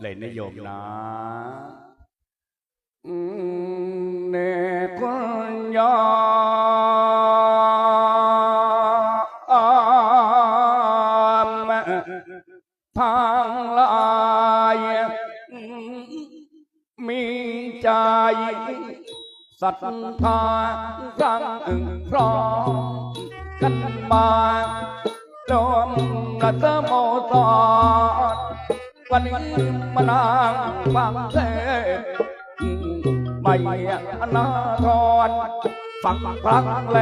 เลยนิยมนะเนคนยาอามทางลายมีใจศรัทธาสังพร้อมกันมารวมรัตโมสร วันนี้มานั่งฟังเทศน์ไม่อนาทรฟังพลังแล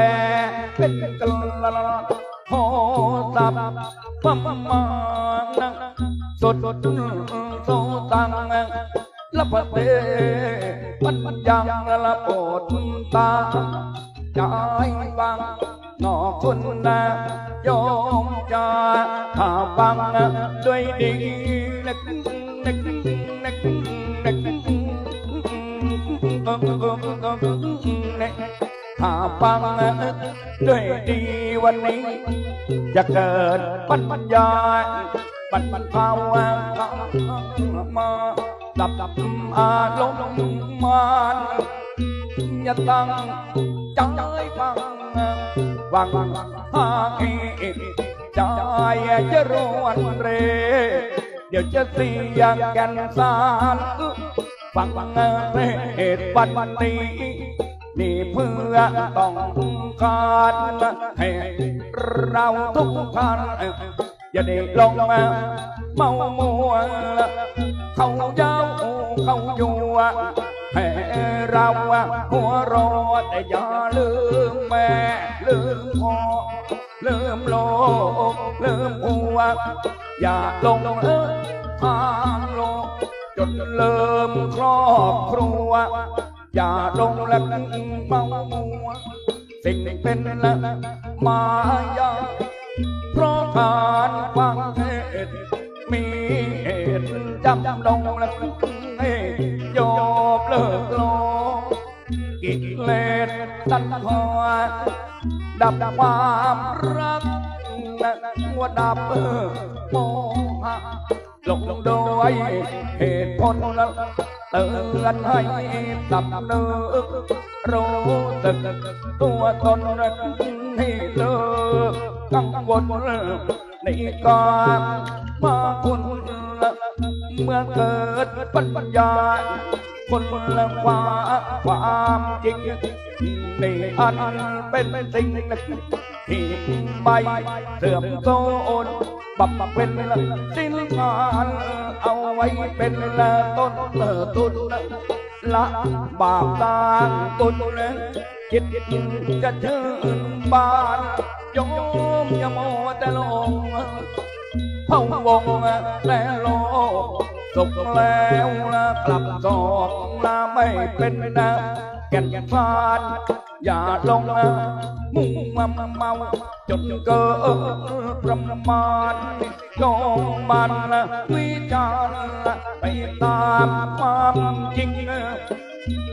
เป็นกันละโหตับปั๊มมานังสดสดโซตังละปะเตปัญญังละโปดตาใจฟังนอคุณนะโยมจะถ้าฟังด้วยดี เล็กเล็กเล็กเล็กถ้าฟังด้วยดีวันนี้ จะเกิดปัญญาปัญญาภาวะมาดับดับอารมณ์มานอย่าตั้งใจฟังฟังหากใจจะรวนเร เดี๋ยวจะเสียงแกันสารฟังเหตุปันนี้นี่เพื่อต้องการให้เราทุกท่านอย่าได้ลงมาเมามัวเขาเย้าเขาอยู่ให้เราหัวรอแต่อย่าลืมแม่ลืมพ่อ ลืมโลกลืมหัว อย่าลงเออทางโลก จนลืมครอบครัว อย่าลงและเมามัว สิ่งเป็นละมายาเพราะการฟังเทศน์มีเหตุจำลงและให้โยบเลิกโลก เลสตัณหาดับความรักว่าดับโมหะลงโดยเหตุผลเตือนให้ตับนึกรู้สึกตัวตนให้เลิกกังวลในการมาคุณเมื่อเกิดปัญญา คนละว่าความจริงในอันเป็นสิ่งที่ใบเสื่อมโทรมบับเป็นสิ้นงานเอาไว้เป็นต้นเติตุนละบาปตางตุนจิตจะชื่นบานโยมยาโมแต่ลงเผาวงและโลก สุขแล้วนะกลับสอกนะไม่เป็นนะแก่นฟานอย่าลงนะมุ่งมาเมาจนเกิดประมาณยอมมันนะวิจารณ์ไปตามความจริง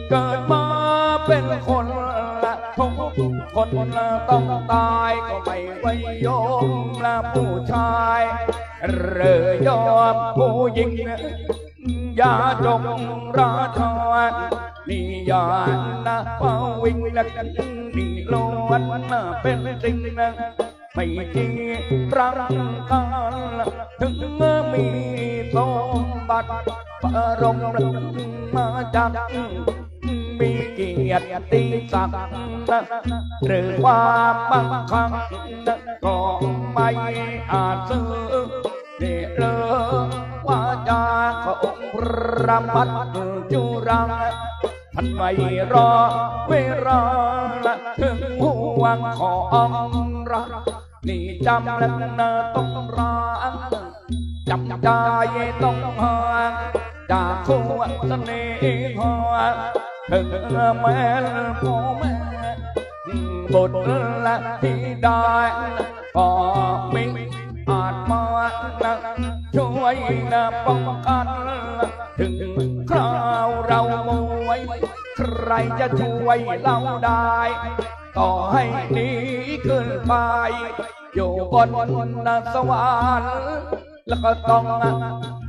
เกิดมาเป็นคนละทุกคนละต้องตายก็ไม่ไว้ยอมละผู้ชาย เรยอมผู้หญิงอย่าจงราชอนนี่อย่านะเป้าวิ่งละกันนี่ลวนนะเป็นสิ่งนะไม่ที่รังกันถึงมีสมบัติปรมมาจากมีเกียรติศักดิ์หรือความมั่งคั่งก็ไม่อาจซื้อ ได้เลยว่าจาของพระมัดจุรังท่านไม่รอเวลาถึงห่วงของรักนี่จำและนาต้องรักจำใจต้องหางจากคู่เสน่ห์หัวถึงแม่พ่อแม่บุตรและที่ได้ก็มี อาจมานะช่วยนะป้องกันถึงคราวเรามวยใครจะช่วยเราได้ ต่อให้หนีขึ้นไป อยู่บนสวรรค์แล้วก็ต้อง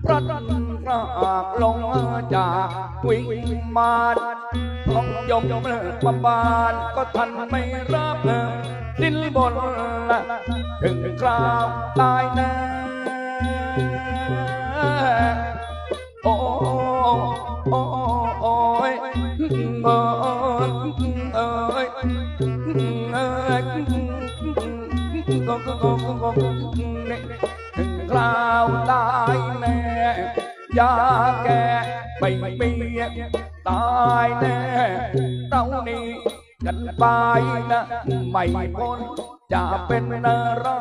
พระ พระากลงจากวิมานของยมมาบานก็ทันไม่รับดิ้นบนถึงคราวตายแน่โอ้โอ้โอ้ยเอ้ยเอ้ยเอ้ยก็ก็ก็ก็ถึงคราวตายแน่ ยาแก่ไม่มีตายแน่เรานี่กันไปนะไม่พ้นจะเป็นนรา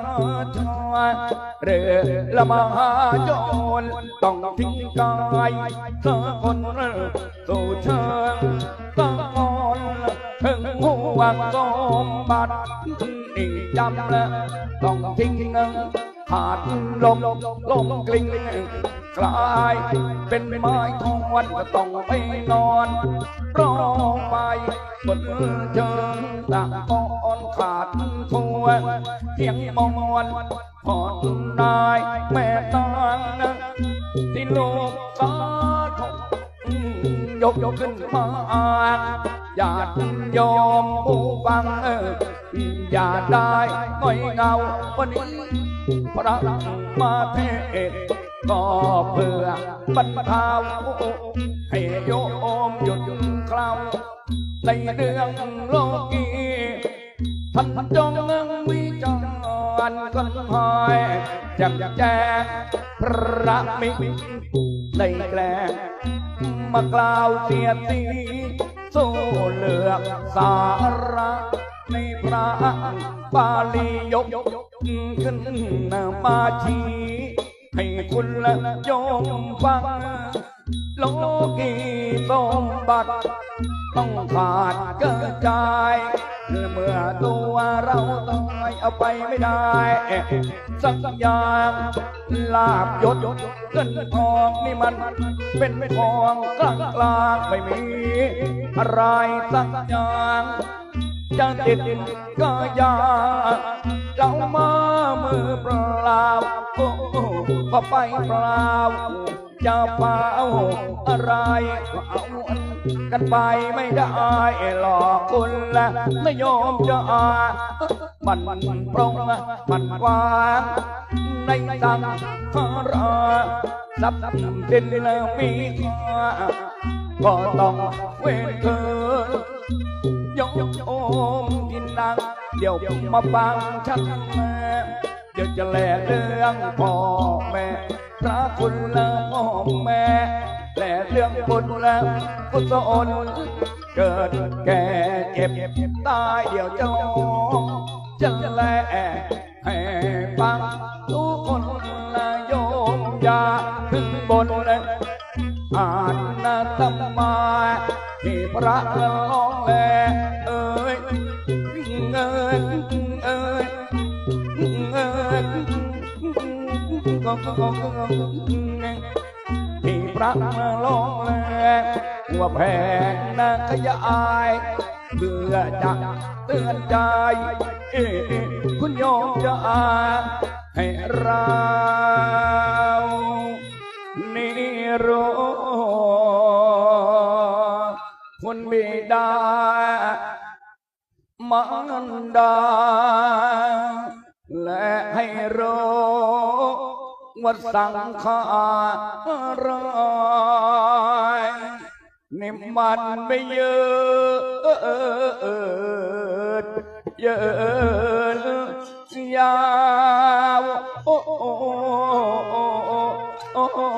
ชาเรือละมหาโจรต้องทิ้งกายสักคนสู่เชิงตะกอนถึงห่วสมบัตินี่จำล้วต้องทิ้งเงินาดลมลมกลิ้งกลาย เป็นไม้ทองวันก็ต้องไปนอนรอไปบนเชิงตะกอนขาดควเพียงมองวันพอดนายแม่นางที่โลกสาธุยกยกขึ้นมาอย่าโยมผู้ฟังเอออย่าได้ง่อยเงาวันนี้ พระมาเทศก็เพื่อบรรเทาให้โยมหยุดคลำในเรื่องโลกีท่านจงวิจารณ์กันหายจำแจงพระมิตรได้แกลงมากล่าวเสียสีสู้เลือกสาระ ในพระบาลียกขึ้นมาชีให้คุณและโยมฟังโลกีสมบัติ ต้องขาดเกิดใจเมื่อตัวเราต้องเอาไปไม่ได้ สักอย่างลาบยศเงินทองนี่มัน เป็นของกลางกลางไม่มี อะไรสักอย่าง จะติดก็ยาเรามามือเปล่าก็ไปเปล่าจะเป่าอะไรก็เอากันไปไม่ได้หลอกคุณละไม่ยอมจะมันปรงมันวางในสังขารทรัพย์สินมีก็ต้องเว้นเกิน ยกโอมกินนัง เดี๋ยวมาฟังฉันแม่เดี๋ยวจะแลเรื่องพ่อแม่ พระคุณและพ่อแม่ แลเรื่องบุญและกุศลเกิดแก่เจ็บตายเดี๋ยวจะลงจะแลให้ฟังทุกคนละโยมอย่าขึ้นบนและอ่านนาตมาที่พระร้อง แลเอ้ยเอ้ยเอ้ยเอ้ยก็ก็ก็ที่พระร้องแลว่าแพงนาขยายเบื่อจะเตือนใจเอ้ยคุณโยมจะอาให้เรานิโร คุณบิดามารดา และให้รู้ว่าสังขารายนี่มันไม่เยอะเยอะยาวโอ้โอ้โอ้